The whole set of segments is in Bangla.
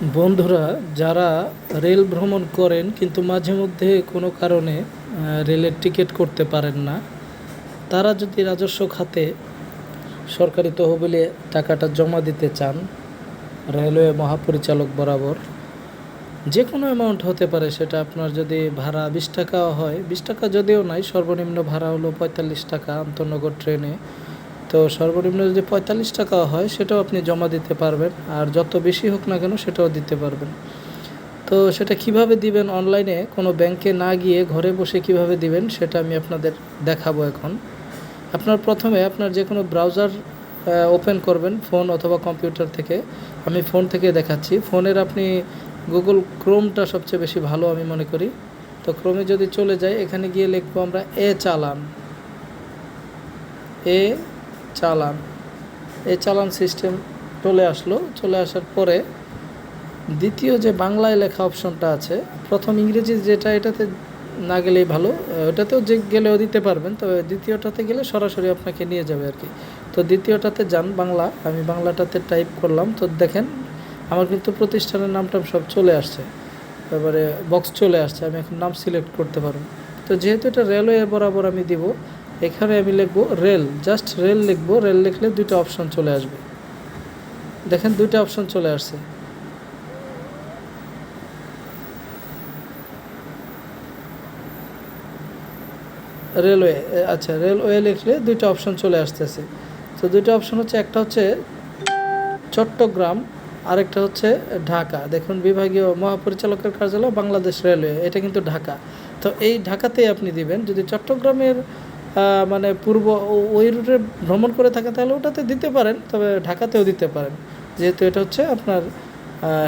বন্ধুরা, যারা রেল ভ্রমণ করেন কিন্তু মাঝে মধ্যে কোনো কারণে রেলের টিকিট করতে পারেন না, তারা যদি রাজস্ব খাতে সরকারি তহবিলে টাকাটা জমা দিতে চান, রেলওয়ে মহাপরিচালক বরাবর যে কোনো অ্যামাউন্ট হতে পারে, সেটা আপনার যদি ভাড়া বিশ টাকা হয়, বিশ টাকা যদিও নাই, সর্বনিম্ন ভাড়া হলো পঁয়তাল্লিশ টাকা আন্তনগর ট্রেনে তো সর্বনিম্ন যদি পঁয়তাল্লিশ টাকা হয়, সেটাও আপনি জমা দিতে পারবেন। আর যত বেশি হোক না কেন, সেটাও দিতে পারবেন। তো সেটা কীভাবে দিবেন অনলাইনে, কোনো ব্যাংকে না গিয়ে ঘরে বসে কীভাবে দিবেন, সেটা আমি আপনাদের দেখাবো এখন। আপনার প্রথমে আপনার যে কোনো ব্রাউজার ওপেন করবেন, ফোন অথবা কম্পিউটার থেকে। আমি ফোন থেকে দেখাচ্ছি। ফোনের আপনি গুগল ক্রোমটা সবচেয়ে বেশি ভালো, আমি মনে করি। তো ক্রোমে যদি চলে যাই, এখানে গিয়ে লিখব আমরা এ চালান। এ চালান। এই চালান সিস্টেম চলে আসলো। চলে আসার পরে দ্বিতীয় যে বাংলায় লেখা অপশনটা আছে, প্রথম ইংরেজি যেটা এটাতে না গেলেই ভালো। ওটাতেও যে গেলেও দিতে পারবেন, তবে দ্বিতীয়টাতে গেলে সরাসরি আপনাকে নিয়ে যাবে আর কি। তো দ্বিতীয়টাতে যান বাংলা। আমি বাংলাটাতে টাইপ করলাম। তো দেখেন, আমার কিন্তু প্রতিষ্ঠানের নামটা সব চলে আসছে। এবারে বক্স চলে আসছে। আমি এখন নাম সিলেক্ট করতে পারব। তো যেহেতু এটা রেলওয়ে বরাবর আমি দিব এখানে আমি লিখব রেল, জাস্ট রেল লিখব, রেল লিখলে দুইটা অপশন চলে আসবে। দেখেন দুইটা অপশন চলে আসছে। রেলওয়ে আচ্ছা রেলওয়ে লিখলে দুইটা অপশন চলে আসতেছে। তো দুইটা অপশন হচ্ছে, একটা হচ্ছে চট্টগ্রাম, আরেকটা হচ্ছে ঢাকা। দেখুন, বিভাগীয় মহাপরিচালকের কার্যালয় বাংলাদেশ রেলওয়ে, এটা কিন্তু ঢাকা। তো এই ঢাকাতেই আপনি দিবেন। যদি চট্টগ্রামের মানে পূর্ব ওই রুটে ভ্রমণ করে থাকেন তাহলে ওটাতে দিতে পারেন, তবে ঢাকাতেও দিতে পারেন। যেহেতু এটা হচ্ছে আপনার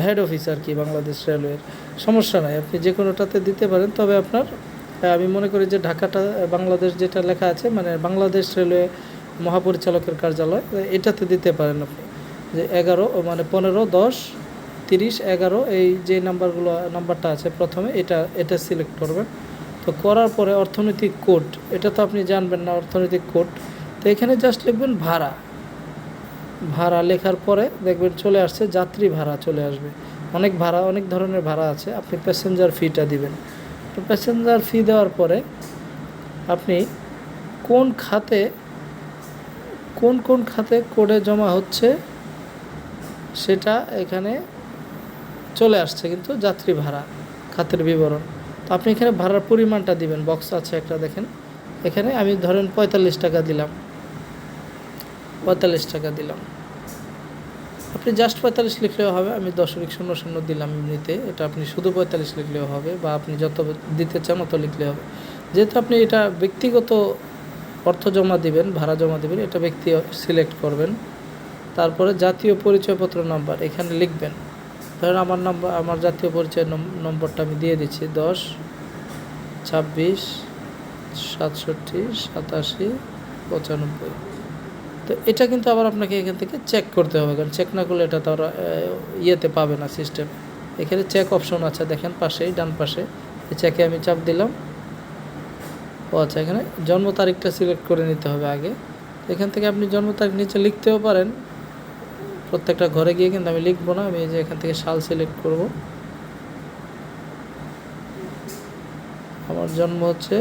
হেড অফিস আর কি বাংলাদেশ রেলওয়ের সমস্যা নাই, আপনি যে কোনোটাতে দিতে পারেন, তবে আপনার আমি মনে করি যে ঢাকাটা, বাংলাদেশ যেটা লেখা আছে মানে বাংলাদেশ রেলওয়ে মহাপরিচালকের কার্যালয় এটাতে দিতে পারেন আপনি। যে এগারো মানে পনেরো, দশ, তিরিশ, এগারো, এই যে নাম্বারগুলো নাম্বারটা আছে প্রথমে, এটা এটা সিলেক্ট করবেন। তো করার পরে অর্থনৈতিক কোড এটা তো আপনি জানবেন না অর্থনৈতিক কোড তো এখানে জাস্ট লিখবেন ভাড়া। ভাড়া লেখার পরে দেখবেন চলে আসছে, যাত্রী ভাড়া চলে আসবে। অনেক ভাড়া, অনেক ধরনের ভাড়া আছে, আপনি প্যাসেঞ্জার ফিটা দিবেন। তো প্যাসেঞ্জার ফি দেওয়ার পরে আপনি কোন খাতে, কোন কোন খাতে কোডে জমা হচ্ছে সেটা এখানে চলে আসছে কিন্তু যাত্রী ভাড়া, খাতের বিবরণ। আপনি এখানে ভাড়ার পরিমাণটা দিবেন। বক্স আছে একটা, দেখেন। এখানে আমি ধরেন পঁয়তাল্লিশ টাকা দিলাম। পঁয়তাল্লিশ টাকা দিলাম। আপনি জাস্ট পঁয়তাল্লিশ লিখলেও হবে। আমি দশমিক শূন্য শূন্য দিলাম এমনিতে। এটা আপনি শুধু পঁয়তাল্লিশ লিখলেও হবে বা আপনি যত দিতে চান অত লিখলে হবে। যেহেতু আপনি এটা ব্যক্তিগত অর্থ জমা দিবেন, ভাড়া জমা দিবেন, এটা ব্যক্তি সিলেক্ট করবেন। তারপরে জাতীয় পরিচয়পত্র নাম্বার এখানে লিখবেন। ধরেন আমার নাম্বার আমার জাতীয় পরিচয় নম- নম্বরটা আমি দিয়ে দিচ্ছি, দশ, ছাব্বিশ, সাতষট্টি, সাতাশি, পঁচানব্বই। তো এটা কিন্তু আবার আপনাকে এখান থেকে চেক করতে হবে, কারণ চেক না করলে এটা তো আর ইয়েতে পাবে না সিস্টেম এখানে চেক অপশন আছে, দেখেন পাশেই, ডান পাশে। এই চেকে আমি চাপ দিলাম। ও আচ্ছা এখানে জন্ম তারিখটা সিলেক্ট করে নিতে হবে আগে। এখান থেকে আপনি জন্ম তারিখ নিচে লিখতেও পারেন। প্রত্যেকটা ঘরে গিয়ে কিন্তু আমি লিখব না, আমি যে এখান থেকে সাল সিলেক্ট করব। আমার জন্ম হচ্ছে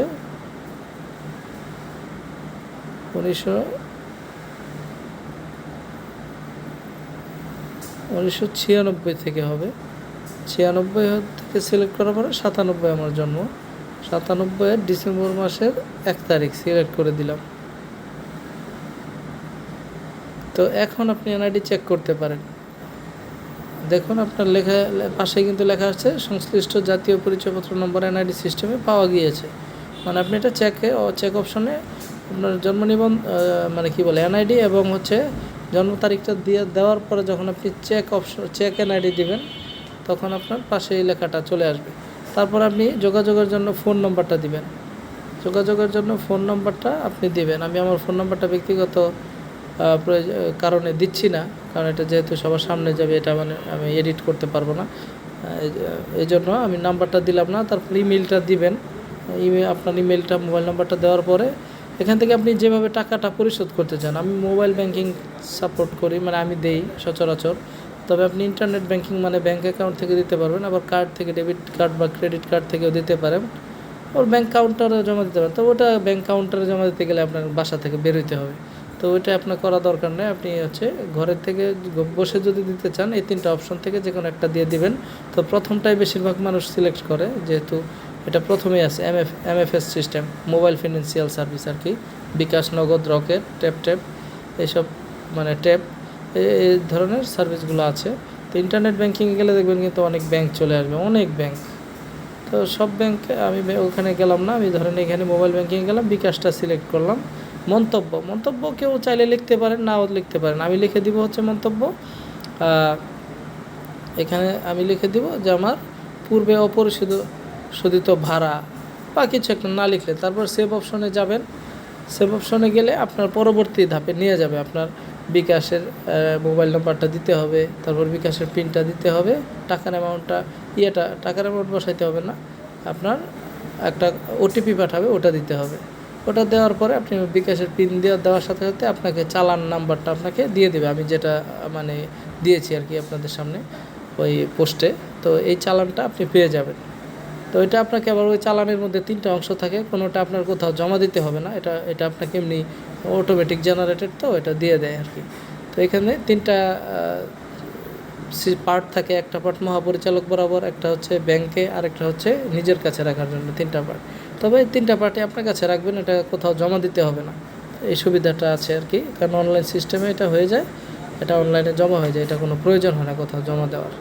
উনিশশো উনিশশো ছিয়ানব্বই থেকে হবে। ছিয়ানব্বই থেকে সিলেক্ট করার পরে সাতানব্বই আমার জন্ম। সাতানব্বইয়ের ডিসেম্বর মাসের এক তারিখ সিলেক্ট করে দিলাম। তো এখন আপনি এনআইডি চেক করতে পারেন। দেখুন আপনার লেখা, পাশে কিন্তু লেখা আছে, সংশ্লিষ্ট জাতীয় পরিচয়পত্র নম্বর এনআইডি সিস্টেমে পাওয়া গিয়েছে। মানে আপনি এটা চেকে চেক অপশনে আপনার জন্ম নিবন্ধ মানে কি বলে এনআইডি এবং হচ্ছে জন্ম তারিখটা দিয়ে, দেওয়ার পরে যখন আপনি চেক অপশন চেক এনআইডি দিবেন, তখন আপনার পাশে এই লেখাটা চলে আসবে। তারপর আপনি যোগাযোগের জন্য ফোন নম্বরটা দিবেন। যোগাযোগের জন্য ফোন নম্বরটা আপনি দিবেন। আমি আমার ফোন নম্বরটা ব্যক্তিগত কারণে দিচ্ছি না, কারণ এটা যেহেতু সবার সামনে যাবে, এটা মানে আমি এডিট করতে পারব না। এই- জন্য আমি নাম্বারটা দিলাম না, তারপর ইমেলটা দিবেন। ইমেল আপনার ইমেলটা মোবাইল নাম্বারটা দেওয়ার পরে এখান থেকে আপনি যেভাবে টাকাটা পরিশোধ করতে চান, আমি মোবাইল ব্যাংকিং সাপোর্ট করি মানে আমি দেই সচরাচর। তবে আপনি ইন্টারনেট ব্যাংকিং মানে ব্যাঙ্ক অ্যাকাউন্ট থেকে দিতে পারবেন, আবার কার্ড থেকে ডেবিট কার্ড বা ক্রেডিট কার্ড থেকেও দিতে পারেন। ওর ব্যাঙ্ক কাউন্টারে জমা দিতে পারেন, তো ওটা ব্যাঙ্ক কাউন্টারে জমা দিতে গেলে আপনার বাসা থেকে বেরোতে হবে। তো ওইটা আপনার করা দরকার নেই। আপনি হচ্ছে ঘরের থেকে বসে যদি দিতে চান, এই তিনটা অপশন থেকে যে কোনো একটা দিয়ে দিবেন। তো প্রথমটাই বেশিরভাগ মানুষ সিলেক্ট করে, যেহেতু এটা প্রথমেই আছে M F M F S system mobile financial service আর কি। বিকাশ, নগদ, রকেট ট্যাপ ট্যাপ এইসব মানে ট্যাপ এই ধরনের সার্ভিসগুলো আছে। তো ইন্টারনেট ব্যাংকিংয়ে গেলে দেখবেন কিন্তু অনেক ব্যাংক চলে আসবে, অনেক ব্যাংক তো সব ব্যাংক আমি ওখানে গেলাম না, আমি ধরেন এখানে মোবাইল ব্যাংকিংয়ে গেলাম, বিকাশটা সিলেক্ট করলাম। মন্তব্য। মন্তব্য কেউ চাইলে লিখতে পারেন, নাও লিখতে পারেন। আমি লিখে দিব হচ্ছে মন্তব্য। এখানে আমি লিখে দিব যে আমার পূর্বে অপরিশোধ শোধিত ভাড়া বা কিছু একটা না লিখলে তারপর সেভ অপশনে যাবেন। সেভ অপশনে গেলে আপনার পরবর্তী ধাপে নিয়ে যাবে। আপনার বিকাশের মোবাইল নাম্বারটা দিতে হবে, তারপর বিকাশের পিনটা দিতে হবে, টাকার অ্যামাউন্টটা ইয়েটা, টাকার অ্যামাউন্ট বসাইতে হবে না। আপনার একটা ওটিপি পাঠাবে, ওটা দিতে হবে। ওটা দেওয়ার পরে আপনি বিকাশের পিন দেওয়া দেওয়ার সাথে সাথে আপনাকে চালান নাম্বারটা আপনাকে দিয়ে দেবে। আমি যেটা মানে দিয়েছি আর কি আপনাদের সামনে ওই পোস্টে তো এই চালানটা আপনি পেয়ে যাবেন। তো এটা আপনাকে আবার ওই চালানের মধ্যে তিনটা অংশ থাকে। কোনোটা আপনার কোথাও জমা দিতে হবে না। এটা এটা আপনাকে এমনি অটোমেটিক জেনারেটেড তো এটা দিয়ে দেয় আর কি। তো এখানে তিনটা পার্ট থাকে একটা পার্ট মহাপরিচালক বরাবর, একটা হচ্ছে ব্যাংকে আর একটা হচ্ছে নিজের কাছে রাখার জন্য তিনটা পার্ট তবে তিনটা পার্টই আপনার কাছে রাখবেন, এটা কোথাও জমা দিতে হবে না। এই সুবিধাটা আছে আর কি, কারণ অনলাইন সিস্টেমে এটা হয়ে যায়, এটা অনলাইনে জমা হয়ে যায়, এটা কোনো প্রয়োজন হয় না কোথাও জমা দেওয়ার।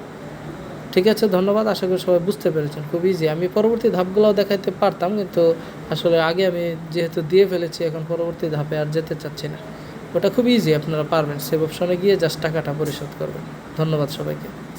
ঠিক আছে, ধন্যবাদ, আশা করি সবাই বুঝতে পেরেছেন, খুব ইজি আমি পরবর্তী ধাপগুলোও দেখাইতে পারতাম, কিন্তু আসলে আগে আমি যেহেতু দিয়ে ফেলেছি, এখন পরবর্তী ধাপে আর যেতে চাচ্ছি না। ওটা খুব ইজি আপনারা পারবেন। সেভ অপশনে গিয়ে জাস্ট টাকাটা পরিশোধ করবেন। ধন্যবাদ সবাইকে।